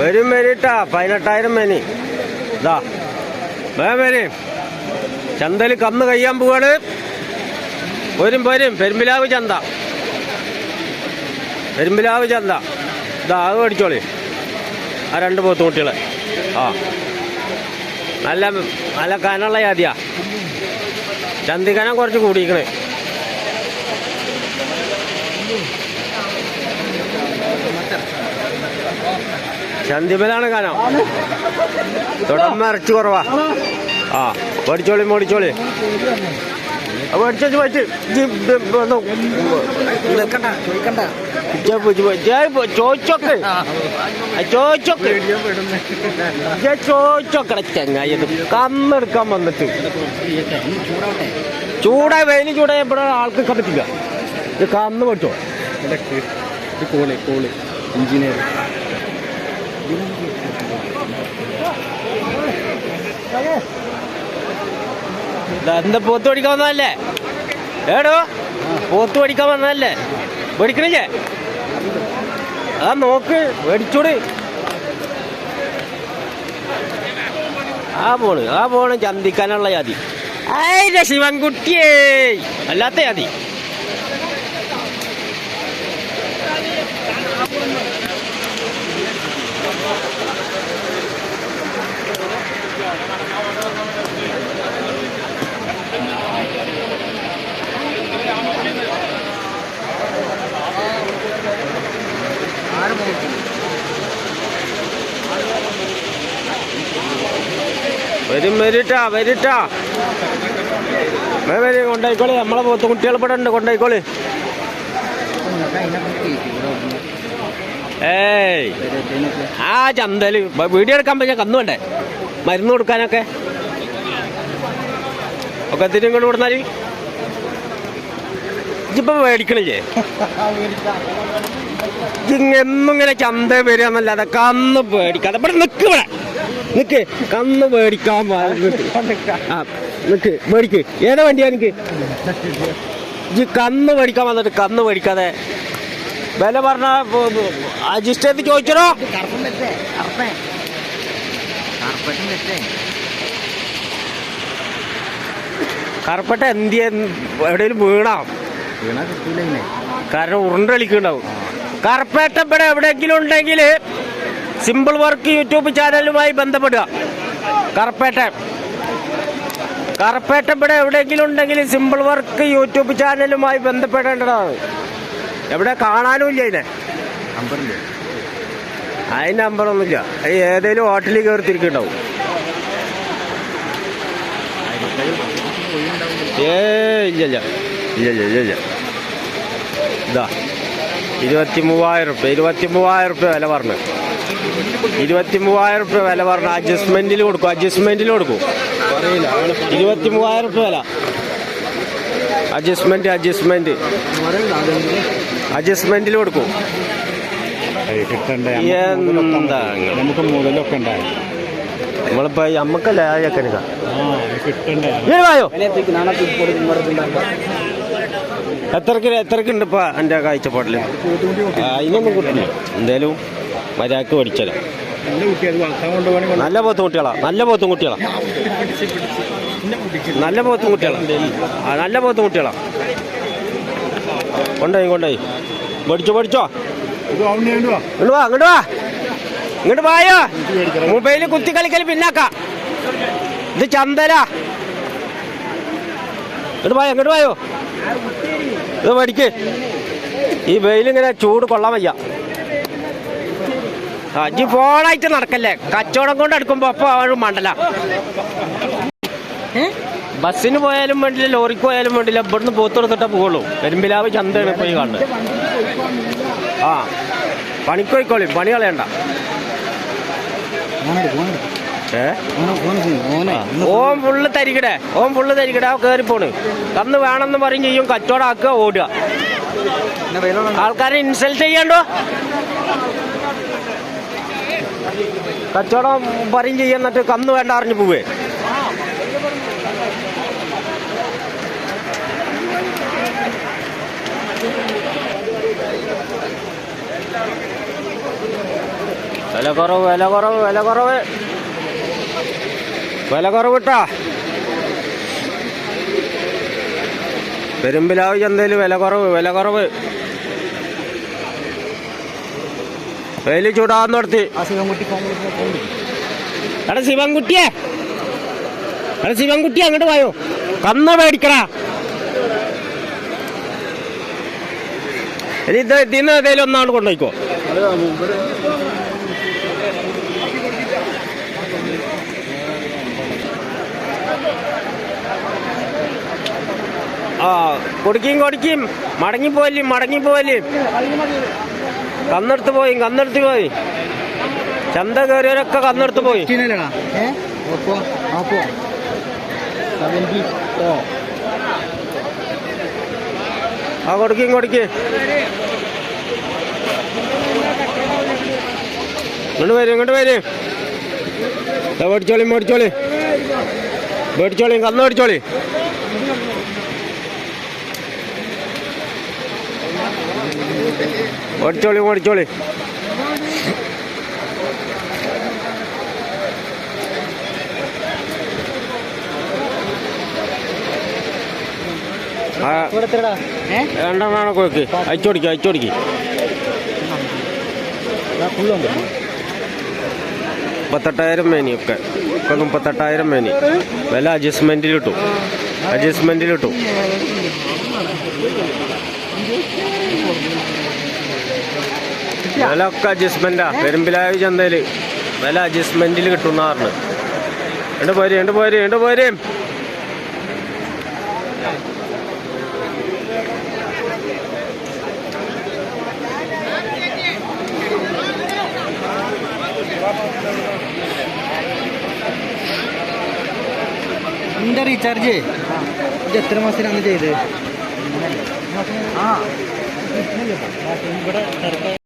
വരും വരിട്ടാ പതിനെട്ടായിരം മേനി ഇതാ വേ വരും. ചന്തയിൽ കന്ന് കയ്യാൻ പോവാണ്. വരും വരും. പെരുമ്പിലാവ് ചന്ത. പെരുമ്പിലാവ് ചന്ത. ഇതാ അത് മേടിച്ചോളി. ആ രണ്ട് പോത്ത് കുട്ടികളെ. ആ. നല്ല നല്ല കനുള്ള ജാതിയാ. ചന്തിക്കനം കുറച്ച് കൂടിയിരിക്കണേ. ചന്തിമലാണ് കാനം തുടർന്ന് ഇറച്ചി കുറവാ. ആ മേടിച്ചോളി മേടിച്ചോളി. മേടിച്ചു പോയിട്ട് ചോദിച്ചോക്ക് ചോദിച്ചോക്ക് ചോദിച്ചോക്കട ചങ്ങായി കമ്മെടുക്കാൻ കന്നെടുക്കാൻ വന്നിട്ട്. ചൂടായി വെയിലും ചൂടായി ഇവിടെ ആൾക്ക് കപ്പറ്റില്ല ഇത് കന്ന് മേടിച്ചോ. കോളി കോളി എഞ്ചിനീയർ. എന്താ പോത്ത് പഠിക്കാൻ വന്നതല്ലേ? ഏടോ പോത്ത് പഠിക്കാൻ വന്നതല്ലേ? പഠിക്കണില്ലേ അതാ നോക്ക് മേടിച്ചോട് ആ പോണ് ആ പോണ് ചന്തിക്കാനുള്ള ജാതി. ആയിരം ശിവൻകുട്ടിയേ. അല്ലാത്ത ജാതി. വരും വരിട്ടാ വരിട്ടാ. വരും കൊണ്ടായിക്കോളി. നമ്മളെ പോത്ത് കുട്ടികൾ ഇവിടെ ഉണ്ട് കൊണ്ടായിക്കോളി. ഏയ്. ആ ചന്തൽ വീഡിയോ എടുക്കാൻ പറ്റിയ കന്നു വേണ്ടേ? മരുന്ന് കൊടുക്കാനൊക്കെ. ഒക്കെ തിരി ഇങ്ങോട്ട് കൊടുത്താൽ ഇതിപ്പോ മേടിക്കണില്ലേ? ഇങ്ങനെ ചന്ത വരിക എന്നല്ലാതെ കന്ന് പേടിക്കാതെ. ഇവിടെ നിക്ക് ഇവിടെ. നിക്ക് കന്ന് നിക്ക്. ആ നിക്ക് മേടിക്ക്. ഏതാ വണ്ടിയാ നിക്ക്? ഈ കന്ന് മേടിക്കാൻ വന്നിട്ട് കന്ന് മേടിക്കാതെ വില പറഞ്ഞ അജിസ്റ്റേത്ത് ചോദിച്ചോ കറുപ്പട്ട എന്ത് എവിടെയും വീണാ? കാരണം ഉരുണ്ടളിക്കുണ്ടാവും കറുപ്പേട്ട ഇവിടെ എവിടെയെങ്കിലും ഉണ്ടെങ്കിൽ സിമ്പിൾ വർക്ക് യൂട്യൂബ് ചാനലുമായി ബന്ധപ്പെടുക. കറുപ്പേട്ട. കറുപ്പേട്ട ഇവിടെ എവിടെയെങ്കിലും ഉണ്ടെങ്കിൽ സിമ്പിൾ വർക്ക് യൂട്യൂബ് ചാനലുമായി ബന്ധപ്പെടേണ്ടതാണ്. എവിടെ കാണാനും ഇല്ല അതിനെ അതിന് നമ്പറൊന്നുമില്ല. അത് ഏതെങ്കിലും ഹോട്ടലിൽ കയറി തിരിക്കുന്നുണ്ടാവും ഏ ഇല്ല ഇല്ല. ഇല്ല ഇല്ല ഇല്ല ഇല്ല. ഇതാ. ഇരുപത്തി മൂവായിരം റുപ്യ ഇരുപത്തി മൂവായിരം റുപ്യ വില പറഞ്ഞു. ഇരുപത്തി മൂവായിരം റുപ്യ വില പറഞ്ഞു. അഡ്ജസ്റ്റ്മെന്റിൽ കൊടുക്കും. അഡ്ജസ്റ്റ്മെന്റിൽ കൊടുക്കും. ഇരുപത്തി മൂവായിരം റുപ്യ വില. അഡ്ജസ്റ്റ്മെന്റ് അഡ്ജസ്റ്റ്മെന്റ് അഡ്ജസ്റ്റ്മെന്റിൽ കൊടുക്കും. എത്ര എന്താ? നമുക്ക് മുതലൊക്കെ ഉണ്ടായി. നമ്മളിപ്പോ നമ്മക്കല്ലേ ആ ചെക്കനുക ആ കിട്ടണ്ടേ? വായോ? എത്രക്ക് എത്രക്ക് ഉണ്ട് ഇപ്പൊ എന്റെ കാഴ്ചപ്പാടിൽ? ആ, അതിനൊന്നും കിട്ടില്ല. എന്തേലും മര്യാദയ്ക്ക് പഠിച്ചല്ലോ നല്ല പോത്തും കുട്ടികളാ നല്ല പോത്തും കുട്ടികളാ. നല്ല പോത്തും കുട്ടികളാ. നല്ല പോത്തും കുട്ടികളാ. കൊണ്ടുപോയി കൊണ്ടുപോയി. പഠിച്ചോ പഠിച്ചോ. ഇങ്ങോട്ട് വാ ഇങ്ങോട്ട് വാ. ഇങ്ങോട്ട് വായോ മൊബൈലിൽ കുത്തി കളിക്കൽ പിന്നാക്ക. ഇത് ചന്തല ഇങ്ങോട്ട് വായോ ഇങ്ങോട്ട് വായോ. ഇത് പഠിക്ക്. ഈ വെയിലിങ്ങനെ ചൂട് കൊള്ളാൻ വയ്യ. ആ ഇജ്ജ് ഫോണായിട്ട് നടക്കല്ലേ? കച്ചവടം കൊണ്ട് എടുക്കുമ്പോ അപ്പൊ അവൻ മണ്ടല. ബസ്സിന് പോയാലും വേണ്ടില്ല ലോറിക്ക് പോയാലും വേണ്ടില്ല ഇവിടുന്ന് പോത്തെടുത്തിട്ടേ പോകുള്ളൂ പെരുമ്പിലാവ് ചന്തയാണ് പോയി കാണുന്നത്. ആ പണിക്കോയിക്കോളി പണി കളയണ്ട. ഓം ഫുള്ള് തരികടേ ഓം ഫുള്ള് തരികട കയറി പോണ്. കന്ന് വേണമെന്ന് പറയും ചെയ്യും കച്ചവടം ആക്കുക ഓടുക. ആൾക്കാരെ ഇൻസൾട്ട് ചെയ്യണ്ടോ? കച്ചവടം പറയും ചെയ്യുന്നിട്ട് കന്ന് വേണ്ട അറിഞ്ഞു പോവേ. വില കുറവ് വില കുറവ് വില കുറവ്. വില കുറവ് കിട്ടാ പെരുമ്പിലാവ് ചന്തയിൽ വില കുറവ് വില കുറവ്. വെയിൽ ചൂടാന്ന് നടത്തി എടാ ശിവൻകുട്ടിയെ എടാ ശിവൻകുട്ടിയെ അങ്ങോട്ട് പോയോ കന്ന് മേടിക്കടാ ഇനി ഇത് ഇതിന്ന് ഏതെങ്കിലും ഒന്നാണ് കൊണ്ടുപോയിക്കോ. ആ കൊടുക്കും കൊടുക്കും. മടങ്ങിപ്പോലും മടങ്ങിപ്പോലും കന്നെടുത്ത് പോയി കന്നെടുത്ത് പോയി. ചന്ത കയറിയവരൊക്കെ കന്നെടുത്ത് പോയി. ആ കൊടുക്കും കൊടുക്ക്. ഇങ്ങോട്ട് വരും ഇങ്ങോട്ട് വരും. മേടിച്ചോളി മേടിച്ചോളി. മേടിച്ചോളി കന്ന് മേടിച്ചോളി Thank മേടിച്ചോളി. ഓടിച്ചോളി എത്രടാ ഏ? രണ്ടെണ്ണമാണ് കൊക്ക് അയച്ചോടിക്ക് അയച്ചോടിക്ക്. മുപ്പത്തെട്ടായിരം മേനി ഒക്കെ. ഒക്കെ മുപ്പത്തെട്ടായിരം മേനി. വില അഡ്ജസ്റ്റ്മെന്റിൽ കിട്ടും അഡ്ജസ്റ്റ്മെന്റിൽ കിട്ടും വില ഒക്കെ അഡ്ജസ്റ്റ്മെന്റാ പെരുമ്പിലായ ചന്തയിൽ വില അഡ്ജസ്റ്റ്മെന്റിൽ കിട്ടുന്ന പറഞ്ഞു രണ്ട് പോര് രണ്ട് പോര് രണ്ട് പോര്. നിന്റെ റീചാർജ്? ഇത് എത്ര മാസത്തിനാണ് ചെയ്ത് ആ. ഇവിടെ